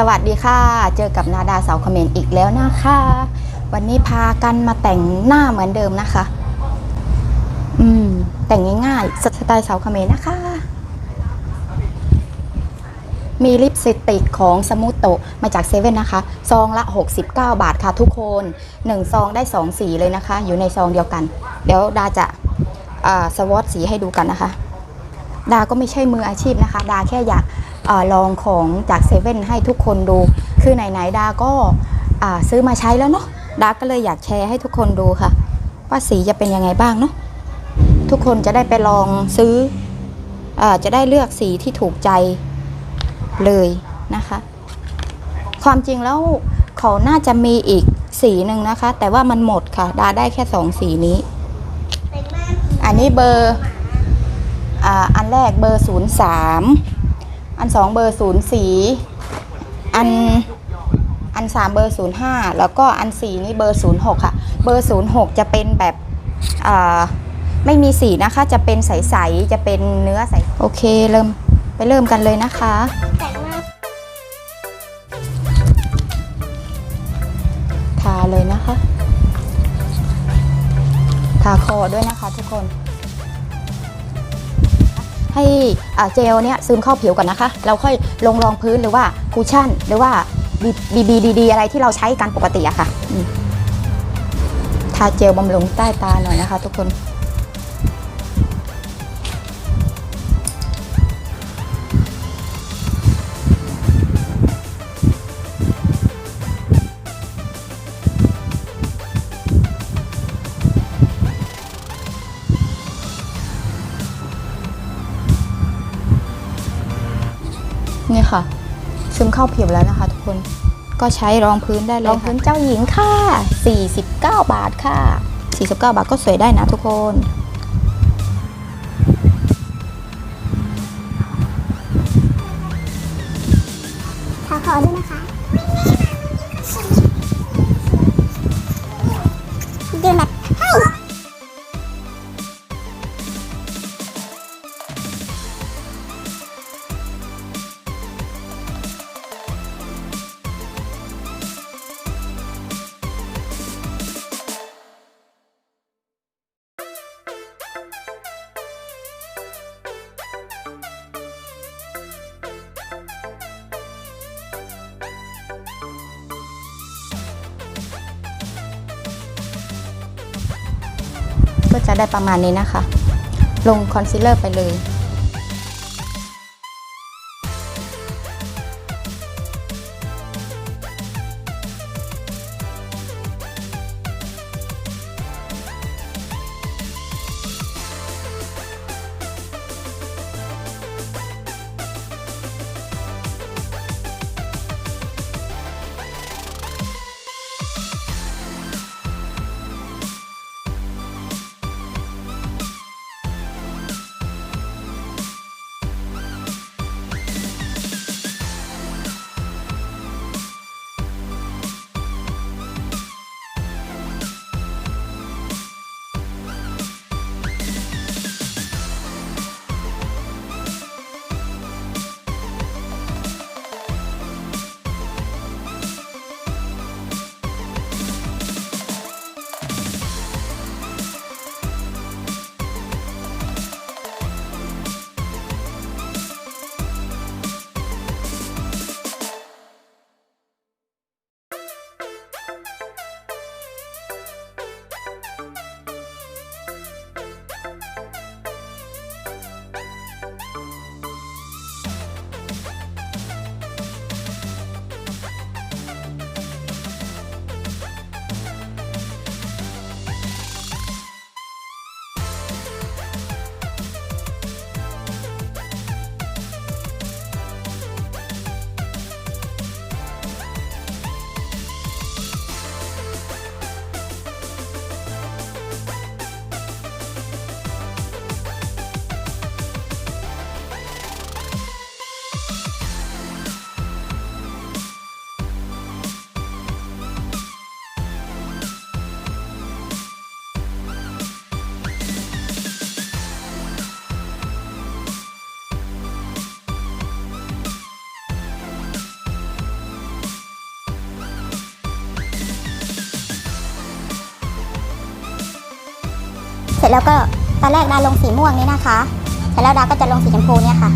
สวัสดีค่ะ เจอกับนาดาสาวคอมเมนต์อีกแล้วนะคะ วันนี้พากันมาแต่งหน้าเหมือนเดิมนะคะ อืม แต่งง่ายๆ สไตล์สาวคอมเมนต์นะคะ มีลิปสติกของสมูทโตะมาจากเซเว่นนะคะ ซองละ 69 บาทค่ะทุกคน 1 ซองได้ 2 สีเลยนะคะ อยู่ในซองเดียวกัน เดี๋ยวดาจะสวอตสีให้ดูกันนะคะ ดาก็ไม่ใช่มืออาชีพนะคะ ดาแค่อยาก ลองของจากเซเว่นให้ทุกคนดู คือไหนๆดาก็ซื้อมาใช้แล้วเนาะดาก็เลยอยากแชร์ให้ทุกคนดูค่ะ ว่าสีจะเป็นยังไงบ้างเนาะทุกคนจะได้ไปลองซื้ออจะได้เลือกสีที่ถูกใจเลยนะคะ ความจริงแล้วเขาน่าจะมีอีกสีหนึ่งนะคะ แต่ว่ามันหมดค่ะ ดาได้แค่สองสีนี้ อันนี้เบอร์ออันแรกเบอร์ศูนย์สาม อันสองเบอร์ศูนย์สี่อันอันสามเบอร์ศูนย์ห้าแล้วก็อันสี่นี่เบอร์ศูนย์หกค่ะ เบอร์ศูนย์หกจะเป็นแบบอ่าไม่มีสีนะคะ จะเป็นใสๆจะเป็นเนื้อใส โอเคเริ่มไปเริ่มกันเลยนะคะทาเลยนะคะ ทาคอด้วยนะคะทุกคน ให้เจลเนี่ยซึมเข้าผิวก่อนนะคะ เราค่อยลงรองพื้นหรือว่าคูชั่น หรือว่าบีบีดีดีอะไรที่เราใช้กันปกติอะค่ะทาเจลบำรุงใต้ตาหน่อยนะคะ ทุกคน นี่ค่ะ ซึมเข้าผิวแล้วนะคะ ทุกคนก็ใช้รองพื้นได้เลยรองพื้นเจ้าหญิงค่ะ49 บาทค่ะ 49 บาทก็สวยได้นะทุกคนทาคอด้วยนะคะ ก็จะได้ประมาณนี้นะคะ ลงคอนซีลเลอร์ไปเลย ร็จแล้วก็ตอนแรกดาลงสีม่วงนี้นะคะ เสร็จแล้วดาก็จะลงสีชมพูเนี่ยค่ะ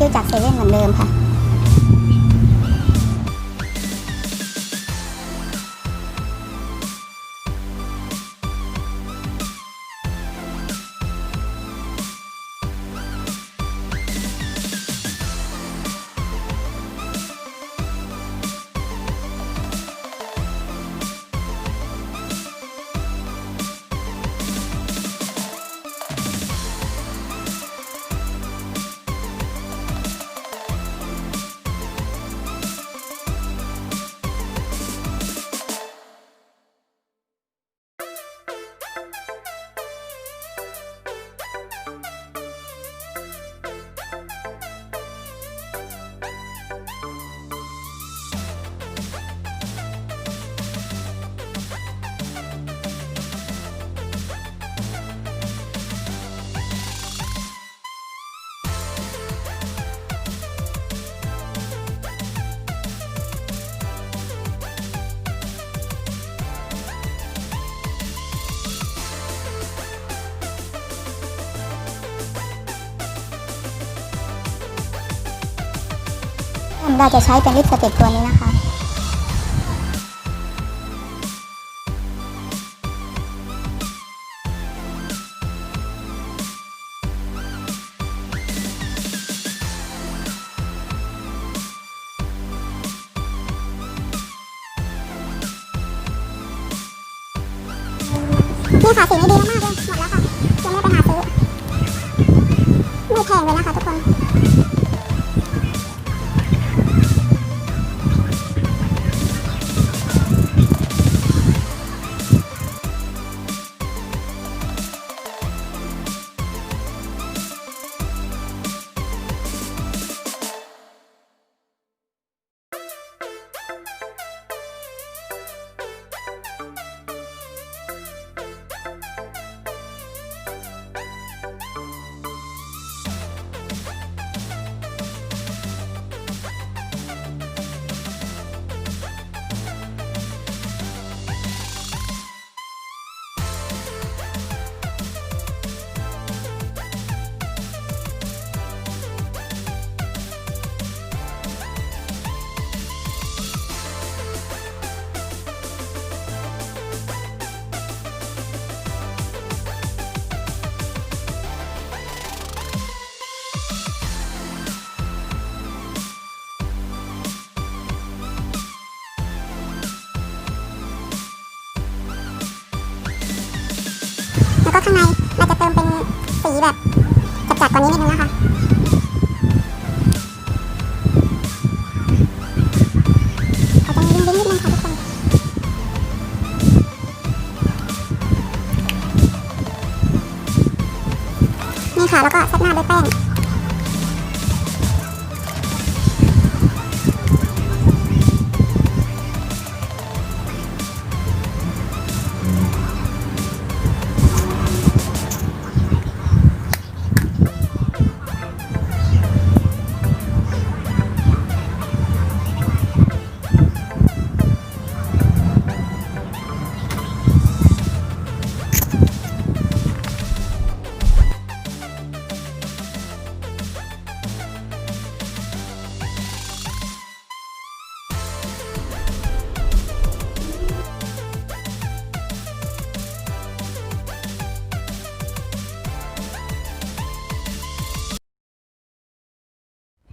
เขียวจากเซเว่นเหมือนเดิมค่ะ ดาจะใช้เป็นลิปสติกตัวนี้นะคะ นี่ค่ะสีนี้ดีมากเลย หมดแล้วค่ะ ยังไม่ไปหาซื้อ ไม่แพงเลยนะคะ แล้วก็ข้างในเราจะเติมเป็นสีแบบจัดๆกว่านี้นิดนึงนะคะอาจจะมีวิ้งๆนิดนึงค่ะทุกคนนี่ค่ะ แล้วก็เซตหน้าด้วยแป้ง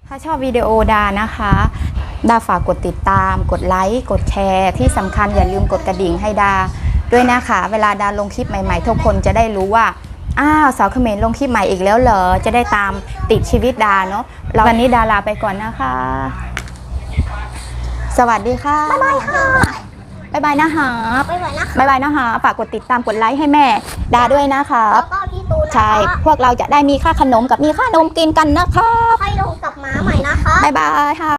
ถ้าชอบวิดีโอดานะคะ ดาฝากกดติดตาม กดไลค์กดแชร์ ที่สำคัญอย่าลืมกดกระดิ่งให้ดา ด้วยนะคะ เวลาดาลงคลิปใหม่ๆ ทุกคนจะได้รู้ว่าอ้าวสาวเขมรลงคลิปใหม่อีกแล้วเหรอจะได้ตามติดชีวิตดาเนาะวันนี้ดาลาไปก่อนนะคะ สวัสดีค่ะบ๊ายบายค่ะ บ๊ายบายนะคะไปไหวนะคะบ๊ายบายนะคะฝากกดติดตามกดไลค์ให้แม่ดาด้วยนะคะแล้วก็พี่ตูนนะใช่คะพวกเราจะได้มีค่าขนมกับมีค่านมกินกันนะคะค่อยลงกับม้าใหม่นะคะบ๊ายบายค่ะ